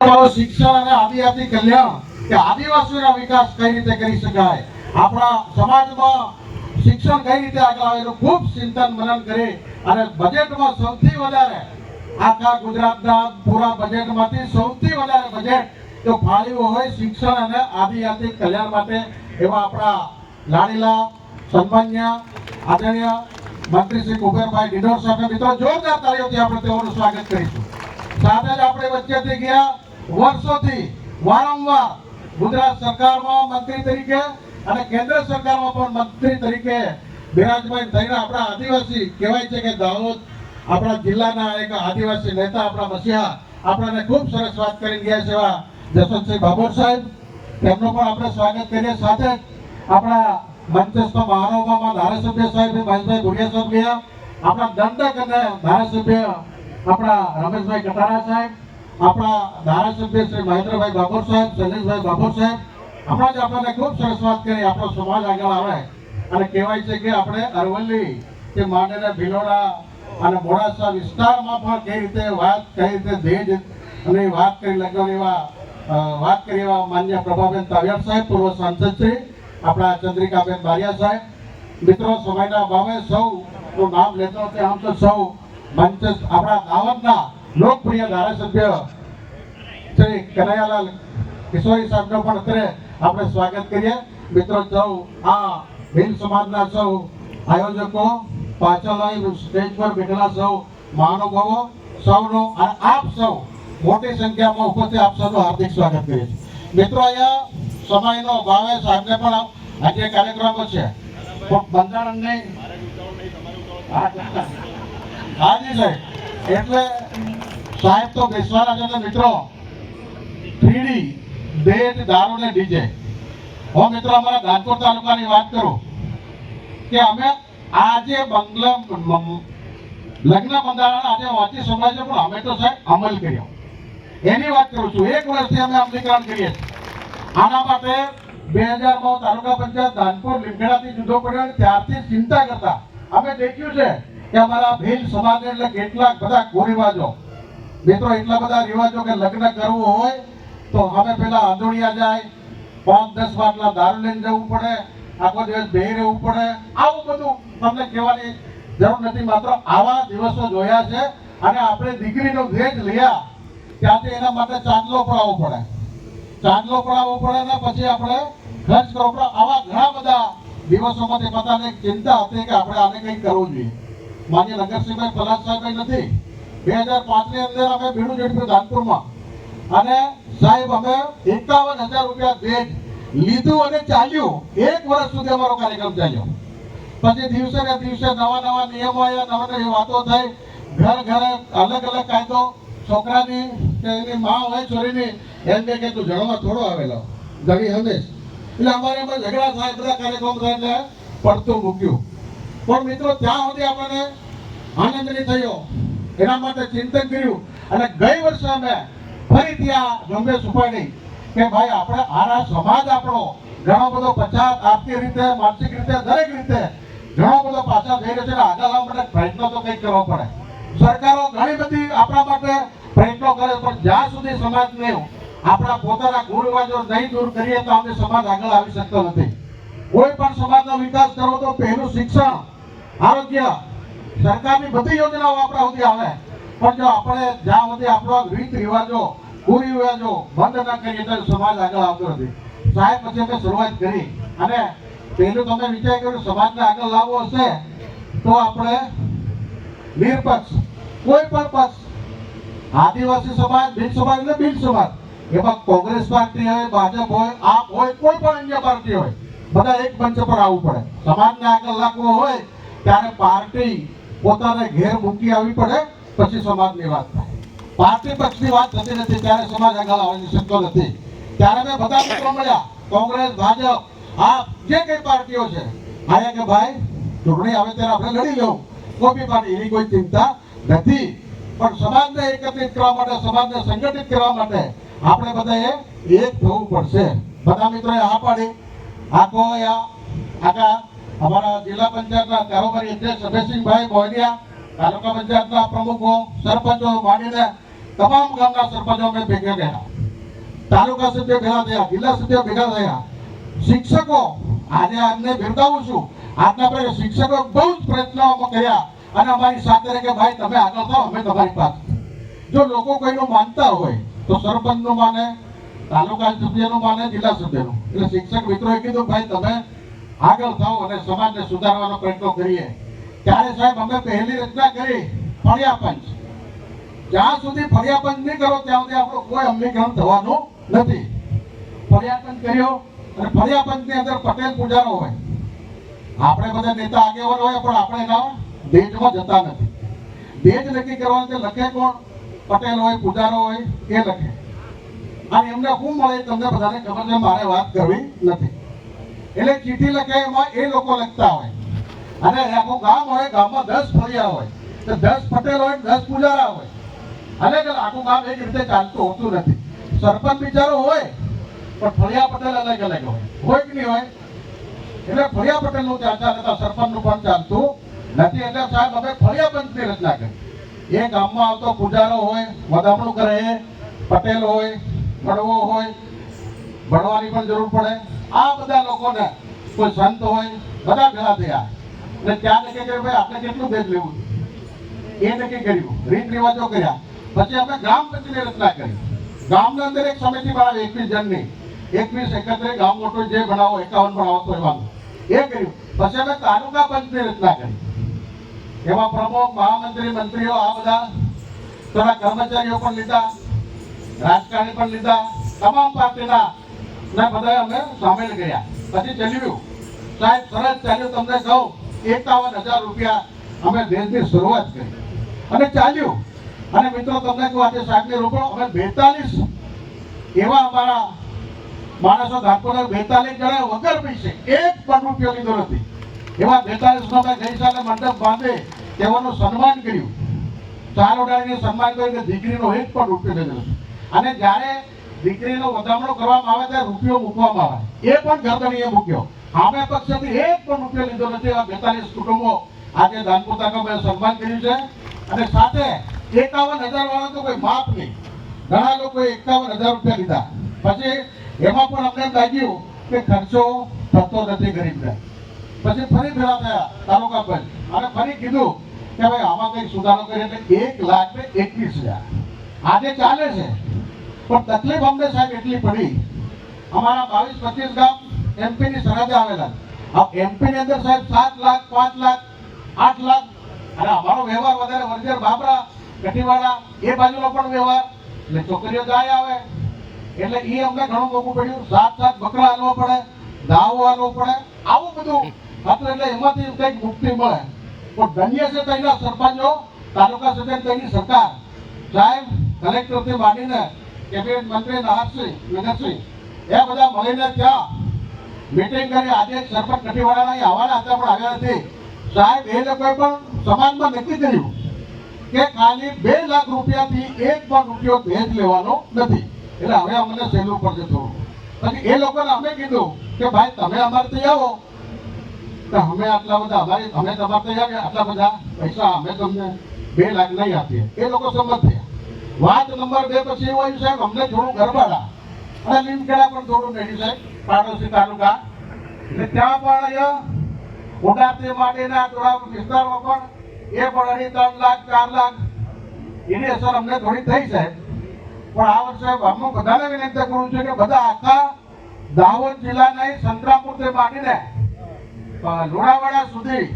શિક્ષણ અને આદિવાસી કલ્યાણ કે આદિવાસીઓના વિકાસ કઈ રીતે કરી શકાય? આપણા સમાજમાં શિક્ષણ કઈ રીતે આગળ આવે એનું ખૂબ ચિંતન મનન કરી અને બજેટમાં સૌથી વધારે આખા ગુજરાતના પૂરા બજેટમાંથી સૌથી વધારે બજેટ જો ફાળ્યું હોય શિક્ષણ અને આદિવાસી કલ્યાણ માટે એવા આપણા લાડીલા, સન્માન્ય, આદરણીય મંત્રી શ્રી કુબેરભાઈ ડિડોર સાહેબ મિત્રો જોરદાર તાળીઓથી આપણે તેઓનું સ્વાગત કરીશું. સાથે જ આપણે વચ્ચેથી ગયા વર્ષોથી વારંવાર ગુજરાત સરકારમાં મંત્રી તરીકે અને કેન્દ્ર સરકારમાં પણ મંત્રી તરીકે બિરાજમાન થઈને આપણા આદિવાસી, કહેવાય છે કે દાહોદ આપણા જિલ્લાના એક આદિવાસી નેતા આપણા મસીહા આપણને ખૂબ સરસ વાત કરી ગયા છે એવા જસવંતસિંહ ભાભોર સાહેબ. તેમનું પણ આપણે સ્વાગત કરીએ. સાથે આપણા મંચસ્થ મહાનુભાવમાં ધારાસભ્ય સાહેબ મહેશભાઈ ભુડિયા સાહેબ ગયા આપણા દંડક અને ધારાસભ્ય આપણા રમેશભાઈ કટારા સાહેબ. આપણા ધારાસભ્ય શ્રી મહેન્દ્રભાઈ બાપર સાહેબ, શૈલેષભાઈ બાપર સાહેબ હમણાં જ આપણને ખૂબ સરસ વાત કરી, આપણો સમાજ આગળ આવે. અને કહેવાય છે કે આપણે અરવલ્લી કે માંડીને ભિલોડા અને મોડાસા વિસ્તારમાં પણ કઈ રીતે વાત, કઈ રીતે દેજ અને વાત કરી લગ્ન એવા વાત કરી એવા માન્ય પ્રભાબેન તાવ્યાર સાહેબ, પૂર્વ સાંસદ શ્રી, આપણા ચંદ્રિકાબેન બારિયા સાહેબ. મિત્રો, સમયના ભાવે સૌ નું નામ લેતો હતો આમ તો સૌ મંચ, આપણા દાવતના લોકપ્રિય ધારાસભ્ય શ્રી કનૈયાલાલ કિશોરી સાહેબનો પણ અત્યારે આપણે સ્વાગત કરીએ. મિત્રો, સૌ આ ભીલ સમાજના સૌ આયોજકો પાછળ સ્ટેજ પર બેઠેલા સૌ મહાનુભાવો, સૌનો અને આપ સૌ મોટી સંખ્યામાં ઉપસ્થિત આપ સૌનું હાર્દિક સ્વાગત કરીએ છીએ. મિત્રો, અહીંયા સમયનો અભાવે સાહેબને પણ આજે કાર્યક્રમો છે. પણ હા, જી સાહેબ. એટલે સાહેબ, તો બેસવાના છે મિત્રો, થ્રીડી બેટ દારૂ ને ડીજે. હું મિત્રો, અમારા ગાજપુર તાલુકાની વાત કરું કે અમે આજે બંગલા લગ્ન બંધારણ આજે વાંચી સંભળાય છે, પણ અમે તો સાહેબ અમલ કર્યો. એની વાત કરું છું, એક વર્ષથી અમે અમલીકરણ કરીએ છીએ. આના માટે બે હજાર નવ તાલુકા પંચાયત ધાનપુર લીમખેડાથી જુદો પડ્યો ત્યારથી ચિંતા કરતા. અમે દેખ્યું છે કે અમારા ભીલ સમાજ એટલે કેટલાક બધા કુરિવાજો મિત્રો, એટલા બધા રિવાજો કે લગ્ન કરવું હોય, તો અમે પેલા આંધોડિયા જાય, પાંચ, દસ બાટલા દારૂ લઈને જવું પડે, આખો દિવસ બે રહેવું પડે. આવું બધું તમને કહેવાની જરૂર નથી, માત્ર આવા દિવસો જોયા છે. અને આપણે દીકરીનો ભેજ લયા, ત્યાંથી એના માટે ચાંદલો પડાવવો પડે. ચાંદલો પડાવવો પડે ને પછી આપણે ખર્ચ કરવો પડે. આવા ઘણા બધા દિવસોમાંથી બધાને ચિંતા હતી કે આપણે આને કંઈક કરવું જોઈએ. માન્ય નગરસિંહભાઈ પલાસ સાહેબ નથી. બે હજાર પાંચની અંદર અમે ભીડું ઝડપ્યું ધાનપુરમાં અને સાહેબ, અમે એકાવન હજાર રૂપિયા ભેજ લીધું અને ચાલ્યું. એક વર્ષ સુધી અમારો કાર્યક્રમ ચાલ્યો. પછી દિવસે ને દિવસે નવા નવા નિયમો આવ્યા, નવા નવી વાતો થઈ. ઘર ઘરે અલગ અલગ કાયદો. છોકરાની એની મા હોય, છોરીની એમને કે તું જણવા થોડો આવેલો. ઘણી હંમેશ એટલે અમારે એમાં ઝઘડા થાય, બધા કાર્યક્રમ થાય એટલે પડતું મૂક્યું. પણ મિત્રો, ત્યાં સુધી આપણને આનંદ નહીં થયો. એના માટે ચિંતન કર્યું. અને ગઈ વર્ષે અમે ફરીથી આ ઝુંબેશ ઉપાડી કે ભાઈ, આપણે આના સમાજ આપણો ઘણો બધો પછાત આર્થિક રીતે, માનસિક રીતે, દરેક રીતે ઘણો બધો પાછા થઈ રહ્યો છે આગળ આવવા માટે પ્રયત્નો તો કંઈક કરવો પડે. સરકારો ઘણી બધી આપણા માટે પ્રયત્નો કરે, પણ જ્યાં સુધી સમાજને આપણા પોતાના કુરિવાજો નહીં દૂર કરીએ તો આપણે સમાજ આગળ આવી શકતો નથી. કોઈ પણ સમાજનો વિકાસ કરવો તો પહેલું શિક્ષણ, આરોગ્ય સરકારની બધી યોજનાઓ આપણા સુધી આવે. પણ જો આપણે જ્યાં સુધી આપણો રીત રિવાજો, કુરિવાજો બંધ ન કરીએ તો સમાજ આગળ આવતો નથી. સાહેબ, પછી અમે શરૂઆત કરી. અને પહેલું તમે વિચાર કર્યો સમાજને આગળ લાવવો હશે તો આપણે નિરપક્ષ, કોઈ પણ પક્ષ, આદિવાસી સમાજ ભીલ સમાજ એટલે ભીલ સમાજ, એમાં કોંગ્રેસ પાર્ટી હોય, ભાજપ હોય, આપ હોય, કોઈ પણ અન્ય પાર્ટી હોય, બધા એક મંચ પર આવવું પડે. સમાજને આગળ લાવવો હોય, ત્યારે પાર્ટી પોતાને ઘેર મૂકી આવવી પડે, પછી સમાજની વાત થાય. પાર્ટી પક્ષની વાત થતી નથી, ત્યારે સમાજ આગળ આવવાની શકતો નથી. ત્યારે મેં બધા મિત્રો મળ્યા, કોંગ્રેસ, ભાજપ આ જે કઈ પાર્ટીઓ છે. આયા કે ભાઈ, ચૂંટણી આવે ત્યારે આપણે લડી લઉં. કોઈ બી પાર્ટી એની કોઈ ચિંતા નથી. પણ સમાજને એકત્રિત કરવા માટે, સમાજને સંગઠિત કરવા માટે આપણે બધાએ એક થવું પડશે. બધા મિત્રોએ આ પાડી. આખો આ આખા અમારા જિલ્લા પંચાયતના કારોબારી અધ્યક્ષ અભયસિંહભાઈ મોહનિયા તાલુકા પંચાયતના પ્રમુખો સરપંચો માંડીને તમામ ગામના સરપંચો અમે ભેગા ગયા તાલુકા સભ્ય ભેગા થયા, જિલ્લા સભ્ય ભેગા થયા. શિક્ષકો, આજે અમને બિરદાવું છું. આજના આપણે શિક્ષકો બહુ જ પ્રયત્નો કર્યા અને અમારી સાથે કે ભાઈ તમે આગળ થાઓ, અમે તમારી પાસે જો લોકો કોઈનું માનતા હોય, તો સરપંચનું માને, તાલુકા સભ્યનું માને, જિલ્લા સભ્યનું. એટલે શિક્ષક મિત્રોએ કીધું, ભાઈ, તમે આગળ થવું અને સમાજને સુધારવાનો પ્રયત્ન કરીએ. ત્યારે સાહેબ અમે પહેલી રચના કરી ફળિયા પંચ જ્યાં સુધી ફળિયા પંચ નહીં કરો, ત્યાં સુધી આપણું કોઈ અમલીકરણ થવાનું નથી. ફળિયા કર્યો અને ફળિયા પંચની અંદર પટેલ પૂજારો હોય. આપણે બધા નેતા આગેવાન હોય, પણ આપણે એના ભેજમાં જતા નથી. ભેજ નક્કી કરવાનું લખે કોણ? પટેલ હોય, પૂજારો હોય, એ લખે. અને એમને શું મળે તમને બધાને ખબર છે, મારે વાત કરવી નથી. એટલે ચીઠી લખે એમાં એ લોકો લખતા હોય. અને આખું ગામ હોય, ગામમાં દસ ફળિયા હોય. તો દસ પટેલ હોય દસ પૂજારા હોય. અલગ આખું ગામ એક રીતે ચાલતું હોતું નથી. સરપંચ બિચારો હોય, પણ ફળિયા પટેલ અલગ અલગ હોય. હોય કે નહીં હોય? એટલે ફળિયા પટેલનું ચાલતા રહેતા સરપંચનું પણ ચાલતું નથી. એટલે સાહેબ, અમે ફળિયા પંચની રચના કરી. એ ગામમાં આવતો પૂજારો હોય, વધામણું કરે. પટેલ હોય ભણવો હોય. ભણવાની પણ જરૂર પડે. આ બધા લોકોને કોઈ સંત હોય, બધા ભેગા થયા. અને ત્યાં નક્કી કર્યું ભાઈ, આપણે કેટલું ભેજ લેવું એ નક્કી કર્યું. રીત રિવાજો કર્યા. પછી અમે ગ્રામ પંચાયતની રચના કરી. ગામની અંદર એક સમિતિ બનાવી, એકવીસ જણની. એકવીસ એકત્રે ગામ મોટું જે બનાવો, એકાવન બનાવો તો એવાનું એ કર્યું. પછી અમે તાલુકા પંચની રચના કરી. એમાં પ્રમુખ, મહામંત્રી, મંત્રીઓ આ બધા થોડા કર્મચારીઓ પણ લીધા, રાજકારણી પણ લીધા, તમામ પાર્ટીના ને, બધા અમે સામેલ કર્યા. પછી ચાલ્યું. સાહેબ, સરસ ચાલ્યું. તમને કહું, એકાવન હજાર રૂપિયા અમે દેશની શરૂઆત કરી. અને ચાલ્યું. અને મિત્રો, તમને કહું, આજે સાહેબને રોકડો. અમે બેતાલીસ એવા અમારા માણસો ધારકોને બેતાલીસ જણા વગર પૈસે એક પણ રૂપિયો લીધો નથી. એવા બેતાલીસ નો મેં ગઈ સાલે મંડપ બાંધે તેઓનું સન્માન કર્યું. ચાર ઉડાડીને સન્માન કર્યું કે દીકરીનો એક પણ રૂપિયો લીધો અને જ્યારે દીકરીનો વધામણો કરવામાં આવે ત્યારે રૂપિયો મૂકવામાં આવે. એ પણ ગરદણીએ મૂક્યો. સામે પક્ષથી એક પણ રૂપિયો લીધો નથી. આ બેતાલીસ કુટુંબો આજે દાનપુતા તાલુકામાં સન્માન કર્યું છે. અને સાથે એકાવન હજાર વાળા તો કોઈ માપ નહીં. ઘણા લોકોએ એકાવન હજાર રૂપિયા લીધા. પછી એમાં પણ અમને લાગ્યું કે ખર્ચો થતો નથી ગરીબને. પછી ફરી ભેળા થયા તાલુકા પર. અને ફરી કીધું કે ભાઈ આમાં કંઈક સુધારો કરીએ એટલે એક લાખ ને એકવીસ હજાર. આજે ચાલે છે. પણ તકલીફ અમને સાહેબ એટલી પડી? અમારા બાવીસ, પચીસ ગામ એમપી ની સરહદે આવેલા. આ એમપી ની અંદર સાહેબ સાત લાખ, પાંચ લાખ, આઠ લાખ, અને અમારો વ્યવહાર વધારે વર્જર બાબરા કટીવાડા એ બાજુનો પણ વ્યવહાર. એટલે છોકરીઓ જાય આવે. એટલે એ અમને ઘણું મોંઘું પડ્યું. સાત સાત બકરા હાલવો પડે, દાવો હાલવો પડે. આવું બધું. હતું એટલે એમાંથી કંઈક મુક્તિ મળે. પણ ધન્ય છે તેના સરપંચો, તાલુકા સભ્ય તેની સરકાર. સાહેબ, કલેક્ટરથી માંડીને કેબિનેટ મંત્રી નહારસિંહ નગરસિંહ એ બધા મળીને ત્યાં મિટિંગ કરી. આજે સરપંચ કઠીવાડાના આવવાના હતા પણ આવ્યા નથી. સાહેબ, એ લોકોએ પણ સમાજમાં નક્કી કર્યું કે ખાલી બે લાખ રૂપિયાથી એક પણ રૂપિયો ભેજ લેવાનો નથી. એટલે હવે અમને સહેલું પડશે થોડું. પછી એ લોકોને અમે કીધું કે ભાઈ, તમે અમારે ત્યાં આવો. તો અમે આટલા બધા, અમારી અમે તમારે ત્યાં આટલા બધા પૈસા અમે તમને બે લાખ નહીં આપીએ. એ લોકો સંમત થયા. વાત નંબર બે પછી એવું આવ્યું સાહેબ, અમને થોડું ગરબાડા અને લીમખેડા પણ થોડું નડ્યું સાહેબ, પાડોશી તાલુકા. એટલે ત્યાં પણ ઉડાતી માટેના થોડા વિસ્તારમાં પણ એ પણ અઢી ત્રણ લાખ, ચાર લાખ એની અસર અમને થોડી થઈ છે પણ આ વર્ષે હું બધાને વિનંતી કરું છું કે બધા આખા દાહોદ જિલ્લાના સંતરાપુરથી માંડીને લુણાવાડા સુધી,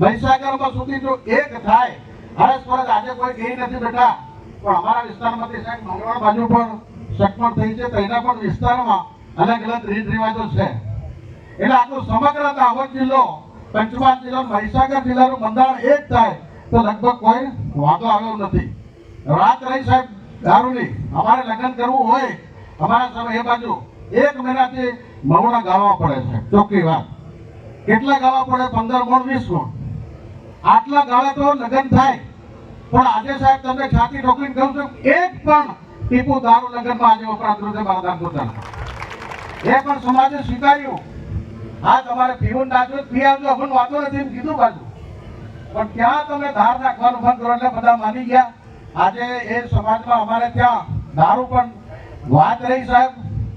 મહીસાગરમાં સુધી જો એક થાય હરસ પરસ આજે કોઈ ગઈ નથી બેઠા. પણ અમારા વિસ્તારમાંથી સાહેબ મંગળવાર બાજુ પણ સટપટ થઈ છે, તો પણ વિસ્તારમાં અલગ અલગ રીત રિવાજો છે. એટલે આખો સમગ્ર દાહોદ જિલ્લો, પંચમહાલ જિલ્લો, મહીસાગર જિલ્લાનું બંધારણ એક થાય, તો લગભગ કોઈ વાંધો આવ્યો નથી. વાત રહી સાહેબ દારૂની. અમારે લગ્ન કરવું હોય અમારા સમય એ બાજુ એક મહિનાથી મવડા ગાવા પડે છે. ચોખ્ખી વાત. કેટલા ગાવા પડે? પંદર મણ વીસ મણ આટલા ગાળા તો લગ્ન થાય. પણ આજે સાહેબ તમને છાતી ઠોકીને કહું છું, એક પણ ટીપુ દારૂ લગ્નમાં આજે વપરાતું નથી મારા પોતાના એ પણ સમાજે સ્વીકાર્યું. હા, તમારે પીવું નાખજો પી આવજો અમને વાંધો નથી, એમ કીધું બાજુ પણ ત્યાં તમે ધાર નાખવાનું બંધ કરો એટલે બધા માની ગયા. આજે એ સમાજમાં અમારે ત્યાં દારૂ પણ વાત રહી સાહેબ,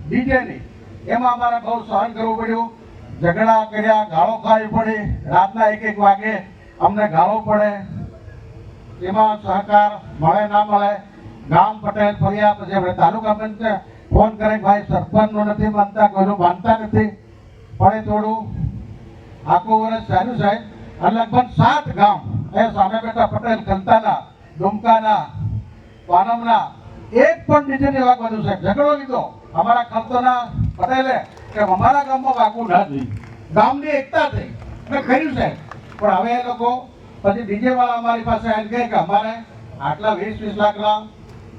ડીજેની. એમાં અમારે બહુ સહન કરવું પડ્યું. ઝઘડા કર્યા, ગાળો ખાવી પડી. રાતના એક એક વાગે અમને ગાળો પડે. એમાં સહકાર મળે, ના મળે, ગામ પટેલ ફર્યા પછી આપણે તાલુકા પંચ ફોન કરે ભાઈ સરપંચનું નથી માનતા કોઈનું માનતા નથી. પડે થોડું. આખું વર્ષ ચાલ્યું સાહેબ અને લગભગ સાત ગામ, એ સામે બેઠા પટેલ ખલતાના ડુમકાના, પાનમના, એક પણ ડીજેની વાત બધું સાહેબ ઝઘડો લીધો. અમારા ખર્ચોના પટેલે કે અમારા ગામમાં વાગવું ના જોઈએ. ગામની એકતા થઈ. મેં કર્યું સાહેબ. પણ હવે એ લોકો પછી ડીજે વાળા અમારી પાસે એમ કે અમારે આટલા વીસ વીસ લાખના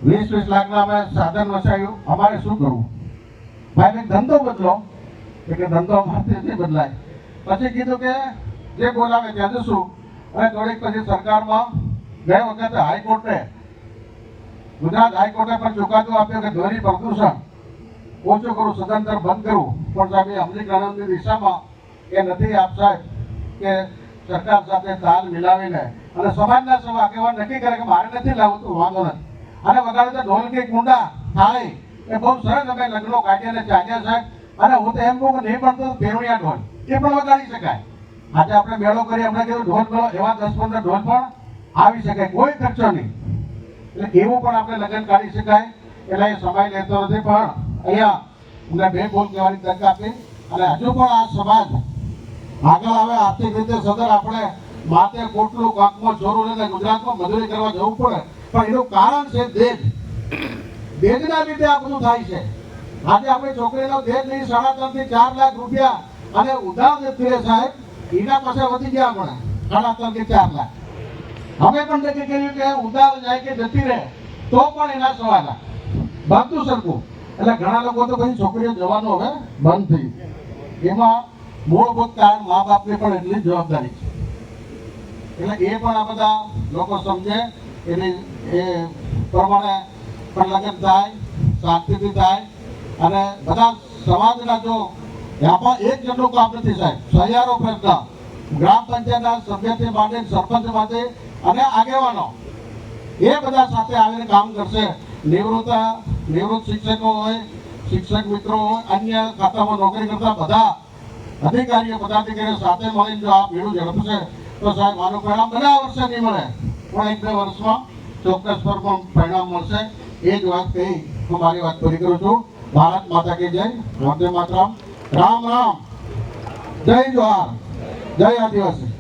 વીસ વીસ લાખના અમે સાધન વસાવ્યું. અમારે શું કરવું? ભાઈ, મેં ધંધો બદલો. એટલે ધંધો અમારે નહીં બદલાય. પછી કીધું કે જે બોલાવે ત્યાં જશું. અને થોડીક પછી સરકારમાં ગયા વખતે હાઈકોર્ટે, ગુજરાત હાઈકોર્ટે પણ ચુકાદો આપ્યો કે ધ્વનિ પ્રદૂષણ ઓછું કરું, સદંતર બંધ કરવું પણ સાહેબ અમલીકરણની દિશામાં એ નથી આપ સાહેબ, કે સરકાર સાથે તાલ મિલાવીને અને સમાજના સૌ આગેવાન નક્કી કરે કે મારે નથી લાવવું તો વાંધો નથી. અને વગાડે તો ઢોલ કે કુંડા થાળી એ બહુ સરસ અમે લગ્નો કાઢીને ચાલ્યા સાહેબ અને હું તો એમ કહું કે નહીં પણ તો ભેરુયા ઢોલ, એ પણ વગાડી શકાય. આજે આપણે મેળો કરી આપણે કીધું ઢોલ મેળો એવા દસ પંદર ઢોલ પણ આવી શકે કોઈ ખર્ચો નહીં. એટલે એવું પણ આપણે લગ્ન કાઢી શકાય. એટલે એ સમય લેતો નથી, પણ અહીંયા અમને બે બોલ કહેવાની તક આપી. અને હજુ પણ આ સમાજ આગળ આવે આર્થિક રીતે સદર આપણે માથે કોટલું કાંકમાં ચોરું લઈને ગુજરાતમાં મજૂરી કરવા જવું પડે. પણ એનું કારણ છે દેજ દેજના લીધે આ બધું થાય છે. આજે આપણી છોકરીનો દેજ નહીં, સાડા ત્રણથી ચાર લાખ રૂપિયા અને ઉધાર નથી સાહેબ, એના પાસે વધી ગયા આપણે સાડા ત્રણથી ચાર લાખ. અમે પણ નક્કી કર્યું કે ઉધાર જાય કે જતી રહે, તો પણ એના સવાલ બધું સરખું. એટલે ઘણા લોકો તો પછી છોકરીઓ જવાનું હવે બંધ થઈ. એમાં મૂળભૂત કારણ મા બાપની પણ એટલી જવાબદારી છે. એટલે એ પણ આ બધા લોકો સમજે એની એ પ્રમાણે પણ લગ્ન થાય, શાંતિથી થાય અને બધા સમાજના જો આમાં એક જેટલું કામ નથી સાહેબ, સહિયારો પ્રશ્ન, ગ્રામ પંચાયતના સભ્યથી માટે સરપંચ માટે અને આગેવાનો, એ બધા સાથે આવીને કામ કરશે. નિવૃત્ત નિવૃત્ત શિક્ષકો હોય, શિક્ષક મિત્રો હોય, અન્ય ખાતામાં નોકરી કરતા બધા અધિકારીઓ પદાધિકારીઓ સાથે મળીને જો આ ભીડું ઝડપશે, તો સાહેબ આનું પરિણામ બધા વર્ષે નહીં મળે. પણ એક બે વર્ષમાં ચોક્કસ પર પરિણામ મળશે. એ જ વાત કહી, હું મારી વાત પૂરી કરું છું. ભારત માતા કી જય. વંદે માતરમ. રામ રામ. જય જોહાર જય આદિવાસી.